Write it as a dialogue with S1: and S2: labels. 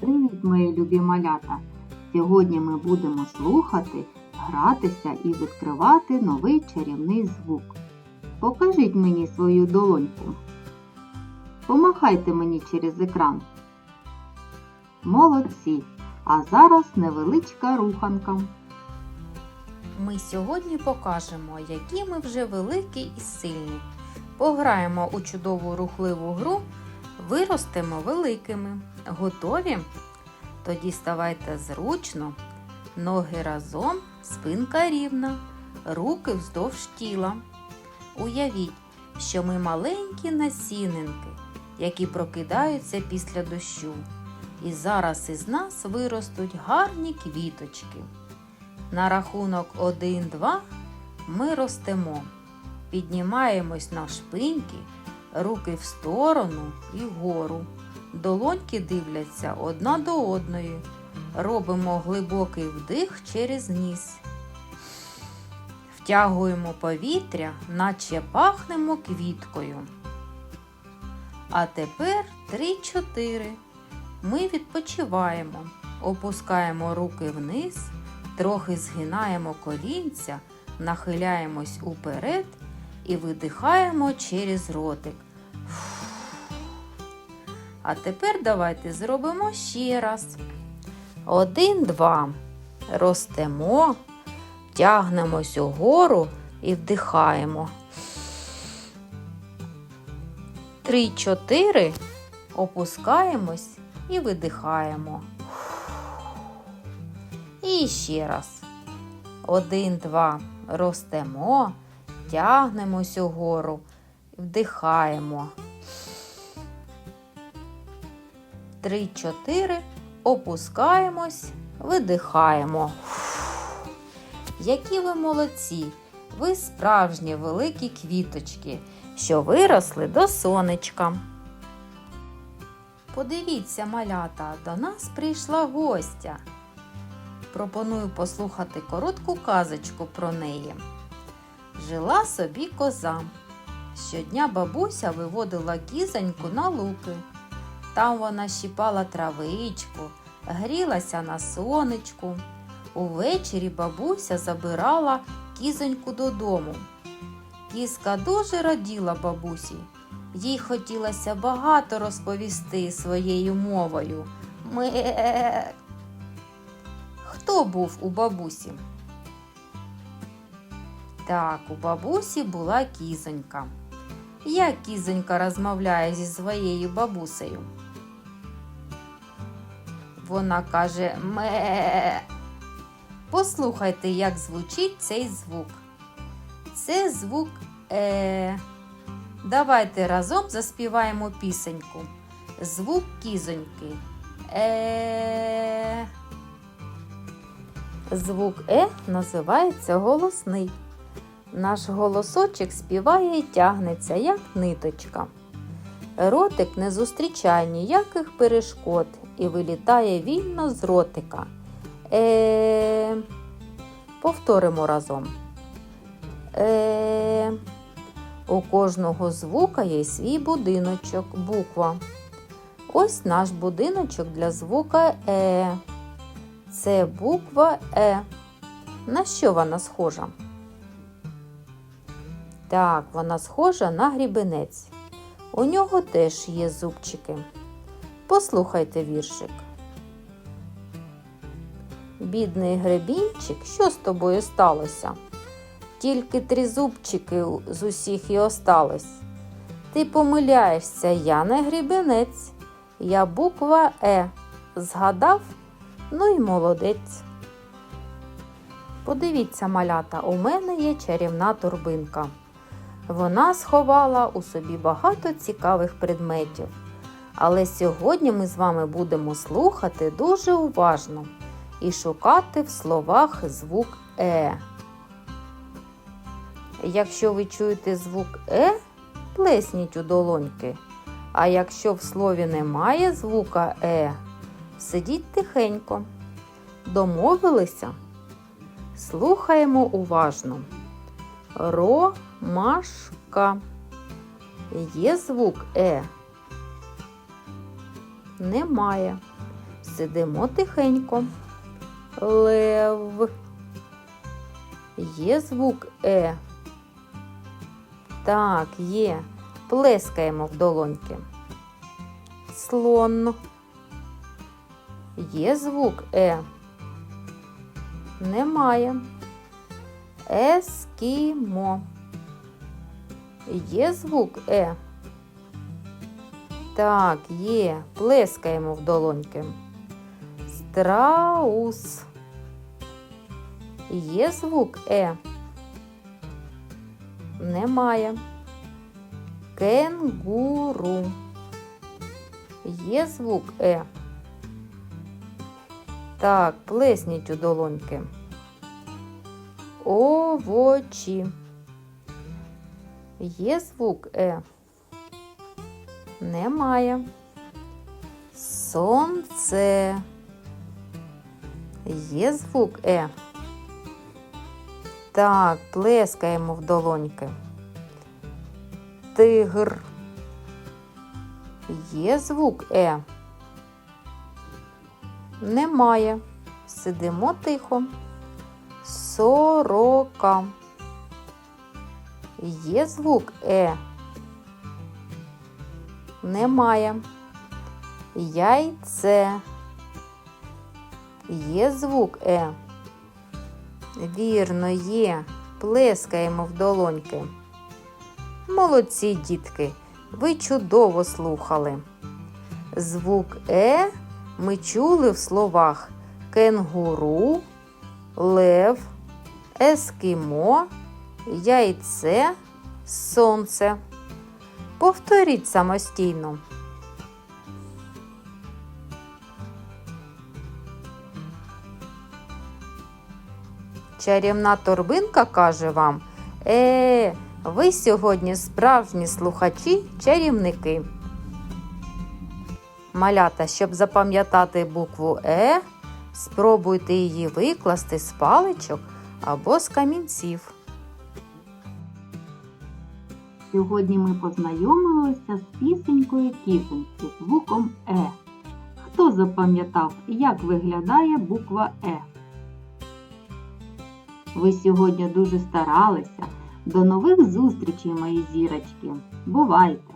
S1: Привіт, мої любі малята! Сьогодні ми будемо слухати, гратися і відкривати новий чарівний звук. Покажіть мені свою долоньку. Помахайте мені через екран. Молодці! А зараз невеличка руханка.
S2: Ми сьогодні покажемо, які ми вже великі і сильні. Пограємо у чудову рухливу гру, виростемо великими. Готові? Тоді ставайте зручно, ноги разом, спинка рівна, руки вздовж тіла. Уявіть, що ми маленькі насінинки, які прокидаються після дощу. І зараз із нас виростуть гарні квіточки. На рахунок 1-2 ми ростемо, піднімаємось на шпиньки, руки в сторону і вгору. Долоньки дивляться одна до одної. Робимо глибокий вдих через ніс. Втягуємо повітря, наче пахнемо квіткою. А тепер 3-4. Ми відпочиваємо, опускаємо руки вниз, трохи згинаємо колінця, нахиляємось уперед і видихаємо через ротик. А тепер давайте зробимо ще раз. Один, два. Ростемо, тягнемось угору і вдихаємо. Три, чотири. Опускаємось і видихаємо. І ще раз. Один, два. Ростемо, тягнемось угору, вдихаємо. Три, чотири. Опускаємось, видихаємо. Які ви молодці! Ви справжні великі квіточки, що виросли до сонечка. Подивіться, малята, до нас прийшла гостя. Пропоную послухати коротку казочку про неї. Жила собі коза. Щодня бабуся виводила кізоньку на луки. Там вона щіпала травичку, грілася на сонечку. Увечері бабуся забирала кізоньку додому. Кізка дуже раділа бабусі. Їй хотілося багато розповісти своєю мовою. Ме. Хто був у бабусі? Так, у бабусі була кізонька. Як кізонька розмовляє зі своєю бабусею? Вона каже ме. Послухайте, як звучить цей звук. Це звук е. Давайте разом заспіваємо пісеньку. Звук кізоньки. Е. Звук Е називається голосний. Наш голосочок співає і тягнеться, як ниточка. Ротик не зустрічає ніяких перешкод і вилітає вільно з ротика. Е. Повторимо разом. Е. У кожного звука є свій будиночок, буква. Ось наш будиночок для звука Е. Це буква Е. На що вона схожа? Так, вона схожа на грібенець. У нього теж є зубчики. Послухайте віршик. Бідний гребінчик, що з тобою сталося? Тільки три зубчики з усіх і осталось. Ти помиляєшся, я не грібенець, я буква Е. Згадав? Ну і молодець. Подивіться, малята, у мене є чарівна торбинка. Вона сховала у собі багато цікавих предметів. Але сьогодні ми з вами будемо слухати дуже уважно і шукати в словах звук Е. Якщо ви чуєте звук Е, плесніть у долоньки. А якщо в слові немає звука Е, сидіть тихенько. Домовилися? Слухаємо уважно. Ромашка. Є звук Е? Немає. Сидимо тихенько. Лев. Є звук Е. Так, є. Плескаємо в долоньки. Слон. Є звук Е. Немає. Ескімо. Є звук Е. Так, є. Плескаємо в долоньки. Страус. Є звук Е. Немає. Кенгуру. Є звук Е. Так, плесніть у долоньки. Овочі. Є звук Е. Немає. Сонце. Є звук Е. Так, плескаємо в долоньки. Тигр. Є звук Е. Немає. Сидимо тихо. Сорока. Є звук Е. Немає. Яйце. Є звук Е. Вірно, є. Плескаємо в долоньки. Молодці, дітки, ви чудово слухали. Звук Е ми чули в словах кенгуру, лев, ескімо, яйце, сонце. Повторіть самостійно. Чарівна торбинка каже вам: Е, ви сьогодні справжні слухачі чарівники. Малята, щоб запам'ятати букву Е, спробуйте її викласти з паличок або з камінців.
S1: Сьогодні ми познайомилися з пісенькою кізоньки звуком Е. Хто запам'ятав, як виглядає буква Е? Ви сьогодні дуже старалися. До нових зустрічей, мої зірочки. Бувайте!